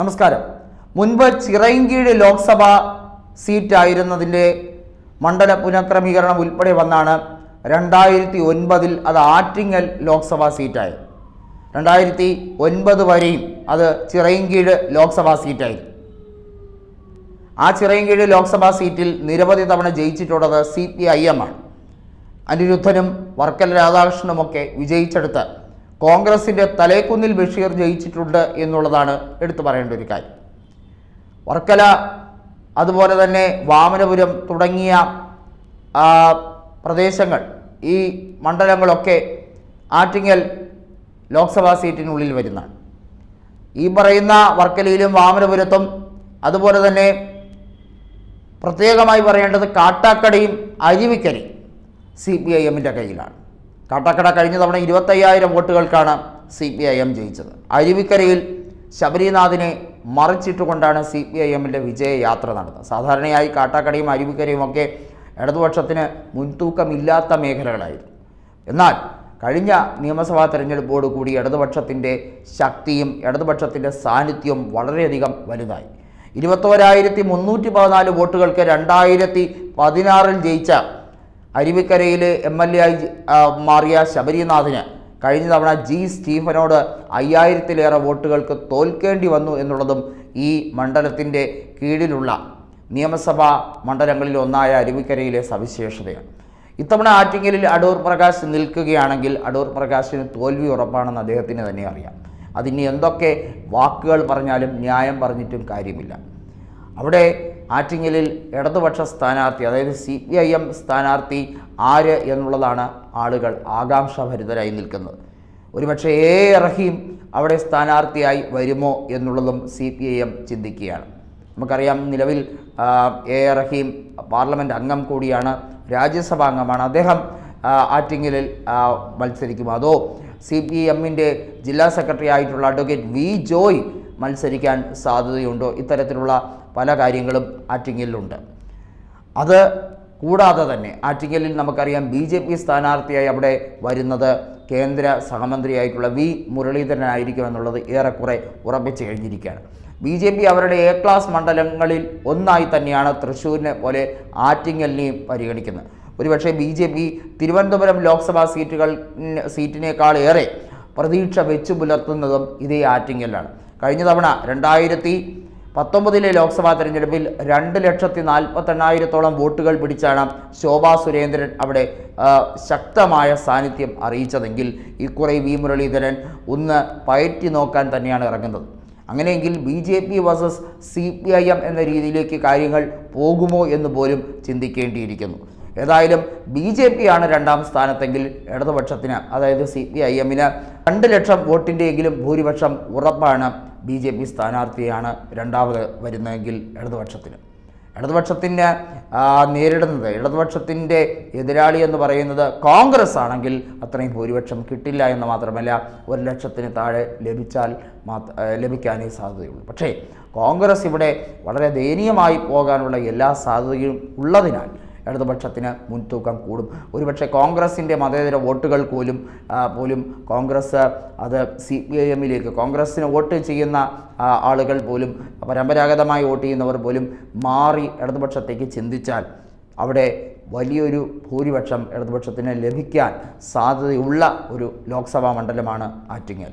നമസ്കാരം. മുൻപ് ചിറയൻകീഴ് ലോക്സഭ സീറ്റായിരുന്നതിന്റെ മണ്ഡല പുനഃക്രമീകരണം ഉൾപ്പെടെ വന്നാണ് രണ്ടായിരത്തി ഒൻപതിൽ അത് ആറ്റിങ്ങൽ ലോക്സഭാ സീറ്റായി. രണ്ടായിരത്തി ഒൻപത് വരെയും അത് ചിറയൻകീഴ് ലോക്സഭാ സീറ്റായി. ആ ചിറയൻകീഴ് ലോക്സഭാ സീറ്റിൽ നിരവധി തവണ ജയിച്ചിട്ടുള്ളത് സി പി ഐ എം ആണ്. അനിരുദ്ധനും വർക്കല രാധാകൃഷ്ണനുമൊക്കെ വിജയിച്ചെടുത്ത് കോൺഗ്രസിന്റെ തലേക്കുന്നിൽ ബഷീർ ജയിച്ചിട്ടുണ്ട് എന്നുള്ളതാണ് എടുത്തു പറയേണ്ട ഒരു കാര്യം. വർക്കല അതുപോലെ തന്നെ വാമനപുരം തുടങ്ങിയ പ്രദേശങ്ങൾ ഈ മണ്ഡലങ്ങളൊക്കെ ആറ്റിങ്ങൽ ലോക്സഭാ സീറ്റിനുള്ളിൽ വരുന്നതാണ്. ഈ പറയുന്ന വർക്കലയിലും വാമനപുരത്തും അതുപോലെ തന്നെ പ്രത്യേകമായി പറയേണ്ടത് കാട്ടാക്കടയും അരുവിക്കരയും സി പി ഐ എമ്മിന്റെ കയ്യിലാണ്. കാട്ടാക്കട കഴിഞ്ഞ തവണ ഇരുപത്തയ്യായിരം വോട്ടുകൾക്കാണ് സി പി ഐ എം ജയിച്ചത്. അരുവിക്കരയിൽ ശബരിനാഥിനെ മറിച്ചിട്ടുകൊണ്ടാണ് സി പി ഐ എമ്മിന്റെ വിജയയാത്ര നടന്നത്. സാധാരണയായി കാട്ടാക്കടയും അരുവിക്കരയും ഒക്കെ ഇടതുപക്ഷത്തിന് മുൻതൂക്കമില്ലാത്ത മേഖലകളായിരുന്നു. എന്നാൽ കഴിഞ്ഞ നിയമസഭാ തെരഞ്ഞെടുപ്പോട് കൂടി ഇടതുപക്ഷത്തിന്റെ ശക്തിയും ഇടതുപക്ഷത്തിന്റെ സാന്നിധ്യവും വളരെയധികം വലുതായി. ഇരുപത്തോരായിരത്തി മുന്നൂറ്റി പതിനാല് വോട്ടുകൾക്ക് രണ്ടായിരത്തി പതിനാറിൽ ജയിച്ച അരുവിക്കരയിലെ എം എൽ എ ആയി മാറിയ ശബരിനാഥിന് കഴിഞ്ഞ തവണ ജി സ്റ്റീഫനോട് അയ്യായിരത്തിലേറെ വോട്ടുകൾക്ക് തോൽക്കേണ്ടി വന്നു എന്നുള്ളതും ഈ മണ്ഡലത്തിന്റെ കീഴിലുള്ള നിയമസഭാ മണ്ഡലങ്ങളിൽ ഒന്നായ അരുവിക്കരയിലെ സവിശേഷതയാണ്. ഇത്തവണ ആറ്റിങ്ങലിൽ അടൂർ പ്രകാശ് നിൽക്കുകയാണെങ്കിൽ അടൂർ പ്രകാശിന് തോൽവി ഉറപ്പാണെന്ന് അദ്ദേഹത്തിന് തന്നെ അറിയാം. അതിനി എന്തൊക്കെ വാക്കുകൾ പറഞ്ഞാലും ന്യായം പറഞ്ഞിട്ടും കാര്യമില്ല. അവിടെ ആറ്റിങ്ങലിൽ ഇടതുപക്ഷ സ്ഥാനാർത്ഥി അതായത് സി പി ഐ എം സ്ഥാനാർത്ഥി ആര് എന്നുള്ളതാണ് ആളുകൾ ആകാംക്ഷാഭരിതരായി നിൽക്കുന്നത്. ഒരുപക്ഷെ എ റഹീം അവിടെ സ്ഥാനാർത്ഥിയായി വരുമോ എന്നുള്ളതും സി പി ഐ എം ചിന്തിക്കുകയാണ്. നമുക്കറിയാം നിലവിൽ എ റഹീം പാർലമെന്റ് അംഗം കൂടിയാണ് രാജ്യസഭാ അംഗമാണ്. അദ്ദേഹം ആറ്റിങ്ങലിൽ മത്സരിക്കും. അതോ സി പി എമ്മിന്റെ ജില്ലാ സെക്രട്ടറി ആയിട്ടുള്ള അഡ്വക്കേറ്റ് വി ജോയ് മത്സരിക്കാൻ സാധ്യതയുണ്ടോ? ഇത്തരത്തിലുള്ള പല കാര്യങ്ങളും ആറ്റിങ്ങലിലുണ്ട്. അത് കൂടാതെ തന്നെ ആറ്റിങ്ങലിൽ നമുക്കറിയാം ബി ജെ പി സ്ഥാനാർത്ഥിയായി അവിടെ വരുന്നത് കേന്ദ്ര സഹമന്ത്രിയായിട്ടുള്ള വി മുരളീധരനായിരിക്കും എന്നുള്ളത് ഏറെക്കുറെ ഉറപ്പിച്ചു കഴിഞ്ഞിരിക്കുകയാണ്. ബി ജെ പി അവരുടെ എ ക്ലാസ് മണ്ഡലങ്ങളിൽ ഒന്നായി തന്നെയാണ് തൃശ്ശൂരിനെ പോലെ ആറ്റിങ്ങലിനെയും പരിഗണിക്കുന്നത്. ഒരുപക്ഷെ B J P Thiruvananthapuram Lok Sabha സീറ്റുകൾ സീറ്റിനേക്കാൾ ഏറെ പ്രതീക്ഷ വെച്ചു പുലർത്തുന്നതും ഇതേ ആറ്റിങ്ങലിലാണ്. കഴിഞ്ഞ തവണ രണ്ടായിരത്തി പത്തൊമ്പതിലെ ലോക്സഭാ തെരഞ്ഞെടുപ്പിൽ രണ്ട് ലക്ഷത്തി നാൽപ്പത്തെണ്ണായിരത്തോളം വോട്ടുകൾ പിടിച്ചാണ് ശോഭാ സുരേന്ദ്രൻ അവിടെ ശക്തമായ സാന്നിധ്യം അറിയിച്ചതെങ്കിൽ ഇക്കുറി വി മുരളീധരൻ ഒന്ന് പയറ്റി നോക്കാൻ തന്നെയാണ് ഇറങ്ങുന്നത്. അങ്ങനെയെങ്കിൽ B J P versus C P I M എന്ന രീതിയിലേക്ക് കാര്യങ്ങൾ പോകുമോ എന്ന് പോലും ചിന്തിക്കേണ്ടിയിരിക്കുന്നു. ഏതായാലും ബി ജെ പി ആണ് രണ്ടാം സ്ഥാനത്തെങ്കിൽ ഇടതുപക്ഷത്തിന് അതായത് സി പി ഐ എമ്മിന് രണ്ട് ലക്ഷം വോട്ടിന്റെയെങ്കിലും ഭൂരിപക്ഷം ഉറപ്പാണ് ബി ജെ പി സ്ഥാനാർത്ഥിയാണ് രണ്ടാമത് വരുന്നതെങ്കിൽ ഇടതുപക്ഷത്തിന്. ഇടതുപക്ഷത്തിന് നേരിടുന്നത് ഇടതുപക്ഷത്തിന്റെ എതിരാളി എന്ന് പറയുന്നത് കോൺഗ്രസ് ആണെങ്കിൽ അത്രയും ഭൂരിപക്ഷം കിട്ടില്ല എന്ന് മാത്രമല്ല ഒരു ലക്ഷത്തിന് താഴെ ലഭിച്ചാൽ മാത്ര ലഭിക്കാനേ സാധ്യതയുള്ളൂ. പക്ഷേ കോൺഗ്രസ് ഇവിടെ വളരെ ദയനീയമായി പോകാനുള്ള എല്ലാ സാധ്യതയും ഉള്ളതിനാൽ ഇടതുപക്ഷത്തിന് മുൻതൂക്കം കൂടും. ഒരുപക്ഷെ കോൺഗ്രസിന്റെ മതേതര വോട്ടുകൾ പോലും പോലും കോൺഗ്രസ് അത് സി പി ഐ എമ്മിലേക്ക് കോൺഗ്രസ്സിന് വോട്ട് ചെയ്യുന്ന ആളുകൾ പോലും പരമ്പരാഗതമായി വോട്ട് ചെയ്യുന്നവർ പോലും മാറി ഇടതുപക്ഷത്തേക്ക് ചിന്തിച്ചാൽ അവിടെ വലിയൊരു ഭൂരിപക്ഷം ഇടതുപക്ഷത്തിന് ലഭിക്കാൻ സാധ്യതയുള്ള ഒരു ലോക്സഭാ മണ്ഡലമാണ് ആറ്റിങ്ങൽ.